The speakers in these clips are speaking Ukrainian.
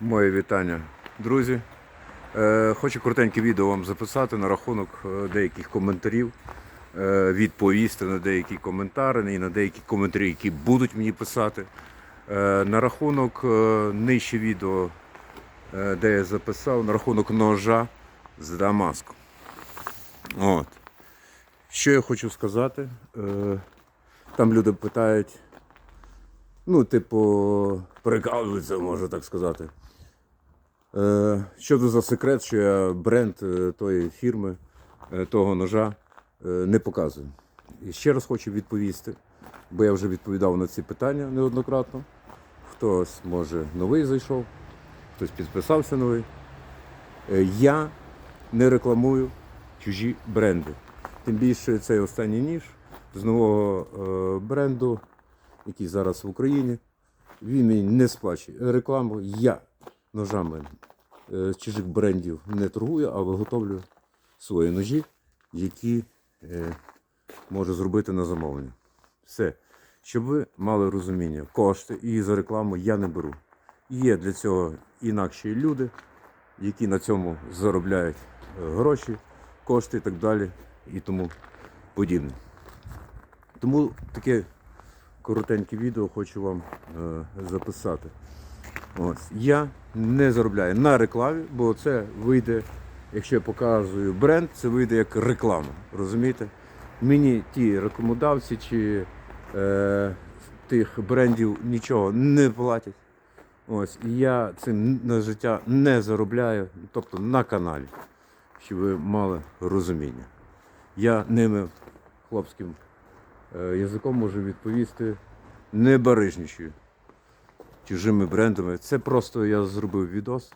Моє вітання, друзі. Е, хочу коротеньке відео вам записати на рахунок е, деяких коментарів, е, відповісти на деякі коментари і на деякі коментарі, які будуть мені писати. На рахунок нижче відео, де я записав, на рахунок ножа з Дамаску. От. Що я хочу сказати? Там люди питають, ну, типу, перекалуються, можу так сказати. Е, що це за секрет, що я бренд е, тої фірми, е, того ножа не показую. І ще раз хочу відповісти, бо я вже відповідав на ці питання неоднократно. Хтось, може, новий зайшов, хтось підписався новий. Я не рекламую чужі бренди. Тим більше цей останній ніж з нового бренду, який зараз в Україні. Він мені не сплачує рекламу. Я ножами е, чужих брендів не торгую, а виготовлюю свої ножі, які е, можу зробити на замовлення. Все. Щоб ви мали розуміння, кошти і за рекламу я не беру. Є для цього інакші люди, які на цьому заробляють е, гроші, кошти і так далі і тому подібне. Тому таке коротеньке відео хочу вам записати. Ось. Я не заробляю на рекламі, бо це вийде, якщо я показую бренд, це вийде як реклама. Розумієте? Мені ті рекомодавці чи е, тих брендів нічого не платять. Ось, і я цим на життя не заробляю, тобто на каналі, щоб ви мали розуміння. Я ними хлопським е, язиком можу відповісти, не барижничаю чужими брендами. Це просто я зробив відос,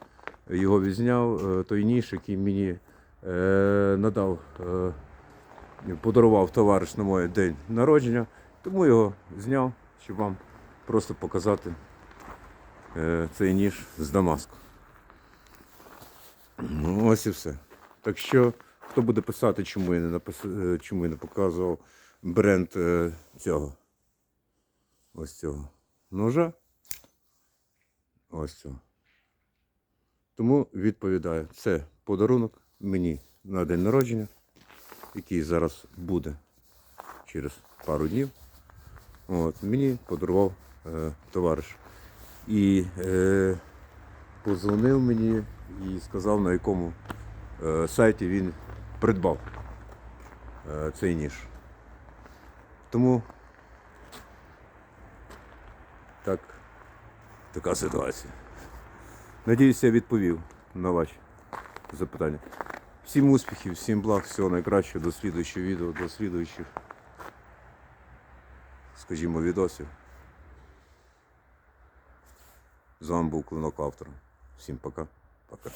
його відзняв, е, той ніж, який мені е, надав, е, подарував товариш на моє день народження, тому його зняв, щоб вам просто показати цей ніж з Дамаску. Ну, ось і все. Так що, хто буде писати, чому я не, напис... чому я не показував бренд цього. Ось цього ножа. Ось цього. Тому відповідаю, це подарунок мені на день народження, який зараз буде через пару днів. От, мені подарував е, товариш. І е, позвонив мені і сказав, на якому е, сайті він придбав е, цей ніж. Тому так, така ситуація. Надіюся, я відповів на ваші запитання. Всім успіхів, всім благ, всього найкращого, до слідуючого відео, до слідуючих, скажімо, відосів. З вами був Клинок автора. Всім пока. Пока.